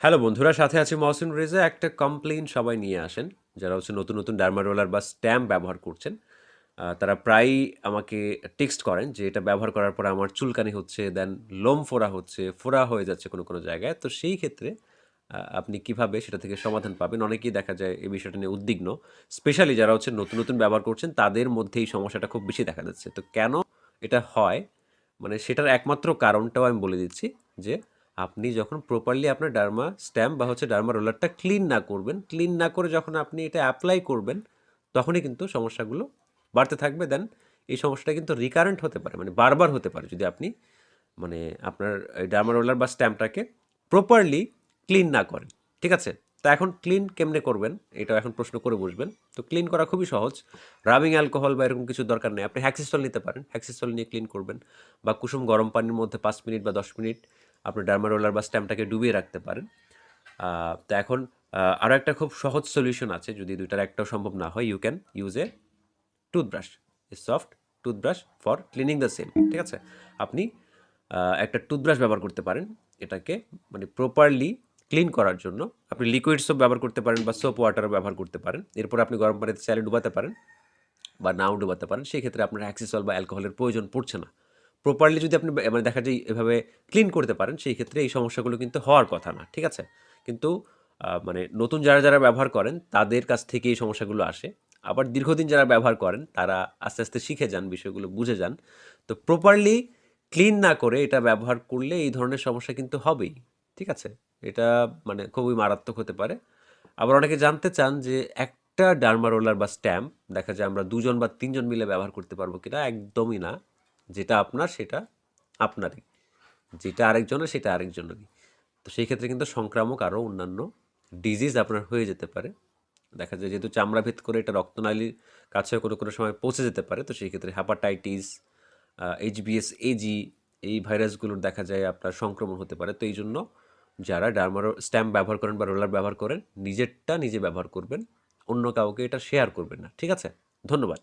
Hello বন্ধুরা, সাথে আছি মহসিন রেজা। একটা কমপ্লেইন সবাই নিয়ে আসেন, যারা হচ্ছে নতুন নতুন ডার্মা রোলার বা স্ট্যাম্প ব্যবহার করছেন তারা প্রায়ই আমাকে টেক্সট করেন যে এটা ব্যবহার করার পর আমার চুলকানি হচ্ছে দেন লোম ফোড়া হচ্ছে, ফোড়া হয়ে যাচ্ছে কোনো কোনো জায়গায়। তো সেই ক্ষেত্রে আপনি কীভাবে সেটা থেকে সমাধান পাবেন? অনেকেই দেখা যায় এই বিষয়টা নিয়ে উদ্বিগ্ন। স্পেশালি যারা হচ্ছে নতুন নতুন ব্যবহার করছেন, তাদের মধ্যে এই সমস্যাটা খুব বেশি দেখা যাচ্ছে। তো কেন এটা হয়? মানে সেটার একমাত্র কারণটাও আমি বলে দিচ্ছি যে আপনি যখন প্রপারলি আপনার ডার্মা স্ট্যাম্প বা হচ্ছে ডার্মা রোলারটা ক্লিন না করবেন ক্লিন না করে যখন আপনি এটা অ্যাপ্লাই করবেন, তখনই কিন্তু সমস্যাগুলো বাড়তে থাকবে। দেন এই সমস্যাটা কিন্তু রিকারেন্ট হতে পারে মানে বারবার হতে পারে যদি আপনি মানে আপনার এই ডার্মা রোলার বা স্ট্যাম্পটাকে প্রপারলি ক্লিন না করেন, ঠিক আছে? তা এখন ক্লিন কেমনে করবেন? এটা এখন প্রশ্ন করে বসবেন। তো ক্লিন করা খুবই সহজ। রাবিং অ্যালকোহল বা এরকম কিছু দরকার নেই। আপনি হ্যাক্সিস্টল নিতে পারেন। হ্যাক্সিস্টল নিয়ে ক্লিন করবেন বা কুসুম গরম পানির মধ্যে পাঁচ মিনিট বা দশ মিনিট আপনি ডার্মা রোলার বা স্ট্যাম্পটাকে ডুবিয়ে রাখতে পারেন। তো এখন আরও একটা খুব সহজ সলিউশন আছে, যদি দুইটার একটাও সম্ভব না হয় you can use a toothbrush a soft toothbrush for cleaning the same ঠিক আছে? আপনি একটা টুথব্রাশ ব্যবহার করতে পারেন, এটাকে মানে প্রপারলি ক্লিন করার জন্য। আপনি লিকুইড সোপ ব্যবহার করতে পারেন বা সোপ ওয়াটার ব্যবহার করতে পারেন। এরপর আপনি গরম পানিতে চাইলে ডুবাতে পারেন বা নাও ডুবাতে পারেন সেই ক্ষেত্রে আপনার অ্যাক্সিসল বা অ্যালকোহলের প্রয়োজন পড়ছে না। প্রপারলি যদি আপনি মানে দেখা যায় এভাবে ক্লিন করতে পারেন, সেই ক্ষেত্রে এই সমস্যাগুলো কিন্তু হওয়ার কথা না, ঠিক আছে? কিন্তু মানে নতুন যারা যারা ব্যবহার করেন, তাদের কাছ থেকে এই সমস্যাগুলো আসে। আবার দীর্ঘদিন যারা ব্যবহার করেন, তারা আস্তে আস্তে শিখে যান, বিষয়গুলো বুঝে যান। তো প্রপারলি ক্লিন না করে এটা ব্যবহার করলে এই ধরনের সমস্যা কিন্তু হবেই, ঠিক আছে? এটা মানে খুবই মারাত্মক হতে পারে। আবার অনেকে জানতে চান যে একটা ডার্মা রোলার বা স্ট্যাম্প দেখা যায় আমরা দুজন বা তিনজন মিলে ব্যবহার করতে পারব কিনা? একদমই না। যেটা আপনার, সেটা আপনারই। যেটা আরেকজনের, সেটা আরেকজনেরই। তো সেই ক্ষেত্রে কিন্তু সংক্রামক আরও অন্যান্য ডিজিজ আপনার হয়ে যেতে পারে। দেখা যায় যেহেতু চামড়া ভেদ করে এটা রক্তনালীর কাছে কোনো কোনো সময় পৌঁছে যেতে পারে, তো সেই ক্ষেত্রে হ্যাপাটাইটিস এইচবিএস এজি এই ভাইরাসগুলোর দেখা যায় আপনার সংক্রমণ হতে পারে। তো এই জন্য যারা ডার্মার স্ট্যাম্প ব্যবহার করেন বা রোলার ব্যবহার করেন, নিজেরটা নিজে ব্যবহার করবেন। অন্য কাউকে এটা শেয়ার করবেন না। ঠিক আছে? ধন্যবাদ।